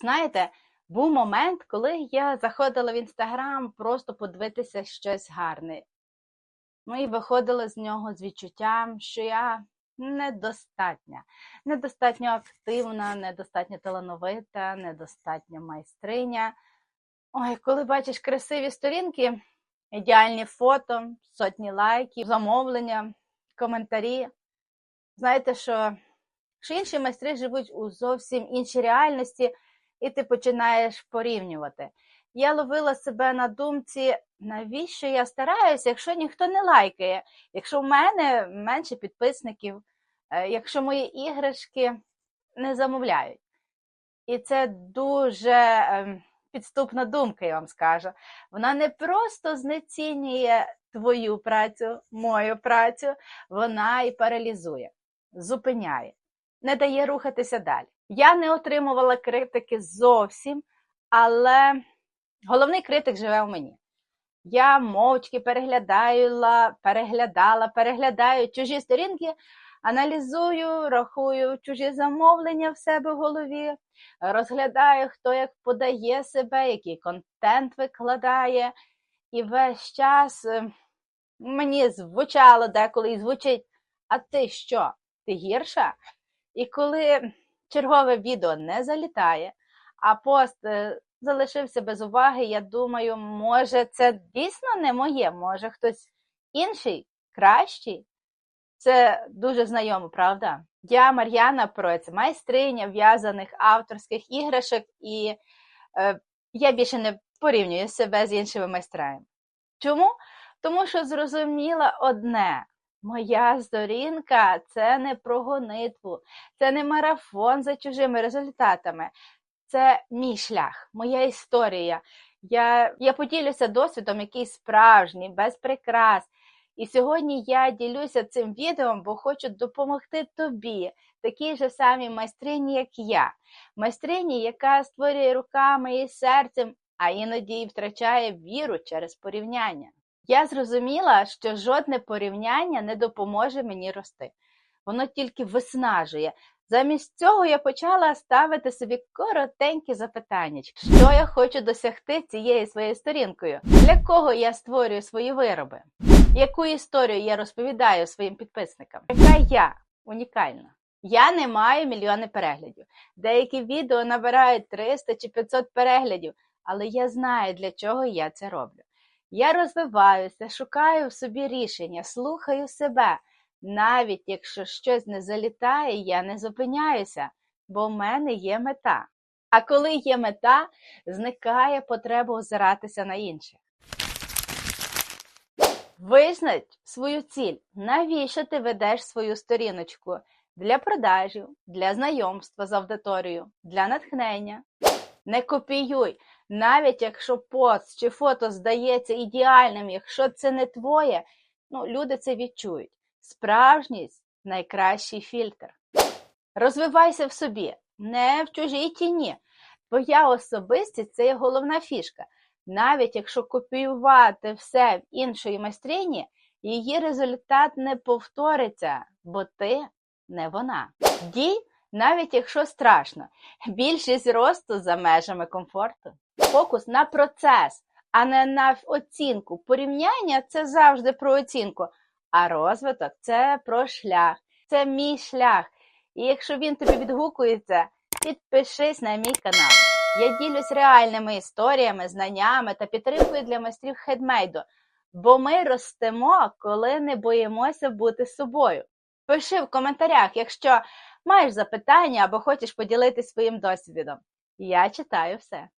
Знаєте, був момент, коли я заходила в інстаграм просто подивитися щось гарне. Ну і виходила з нього з відчуттям, що я недостатня, недостатньо активна, недостатньо талановита, недостатньо майстриня. Ой, коли бачиш красиві сторінки, ідеальні фото, сотні лайків, замовлення, коментарі. Знаєте, що, що інші майстри живуть у зовсім іншій реальності, і ти починаєш порівнювати. Я ловила себе на думці, навіщо я стараюся, якщо ніхто не лайкає, якщо в мене менше підписників, е, якщо мої іграшки не замовляють. І це дуже ем, підступна думка, я вам скажу. Вона не просто знецінює твою працю, мою працю, вона і паралізує, зупиняє, не дає рухатися далі. Я не отримувала критики зовсім, але головний критик живе в мені. Я мовчки переглядала, переглядала, переглядаю чужі сторінки, аналізую, рахую чужі замовлення в себе в голові, розглядаю, хто як подає себе, який контент викладає. І весь час е, мені звучало деколи і звучить: а ти що? Ти гірша? І коли чергове відео не залітає, а пост е, залишився без уваги, я думаю, може, це дійсно не моє, може хтось інший, кращий. Це дуже знайомо, правда? Я Мар'яна Проць, майстриня в'язаних авторських іграшок, і е, я більше не порівнюю себе з іншими майстрами. Чому? Тому що зрозуміла одне: моя сторінка це не про гонитву, це не марафон за чужими результатами, це мій шлях, моя історія. Я, Я поділюся досвідом, який справжній, без прикрас. І сьогодні я ділюся цим відео, бо хочу допомогти тобі, такій же самій майстрині, як я, майстрині, яка створює руками і серцем, а іноді й втрачає віру через порівняння. Я зрозуміла, що жодне порівняння не допоможе мені рости. Воно тільки виснажує. Замість цього я почала ставити собі коротенькі запитання, що я хочу досягти цією своєю сторінкою, для кого я створюю свої вироби, яку історію я розповідаю своїм підписникам, яка я унікальна. Я не маю мільйони переглядів. Деякі відео набирають 300 чи 500 переглядів, але я знаю, для чого я це роблю. Я розвиваюся, шукаю в собі рішення, слухаю себе. Навіть якщо щось не залітає, я не зупиняюся, бо в мене є мета. А коли є мета, зникає потреба озиратися на інших. Визнач свою ціль, навіщо ти ведеш свою сторіночку для продажів, для знайомства з аудиторією, для натхнення. Не копіюй, навіть якщо пост чи фото здається ідеальним, якщо це не твоє, ну, люди це відчують. Справжність найкращий фільтр. Розвивайся в собі, не в чужій тіні. Твоя особистість це є головна фішка. Навіть якщо копіювати все в іншої майстрині, її результат не повториться, бо ти не вона. Дій, навіть якщо страшно, більшість росту за межами комфорту. Фокус на процес, а не на оцінку. Порівняння це завжди про оцінку. А розвиток це про шлях, це мій шлях. І якщо він тобі відгукується, підпишись на мій канал. Я ділюсь реальними історіями, знаннями та підтримкою для майстрів хедмейду, бо ми ростемо, коли не боїмося бути собою. Пиши в коментарях, якщо маєш запитання або хочеш поділитися своїм досвідом. Я читаю все.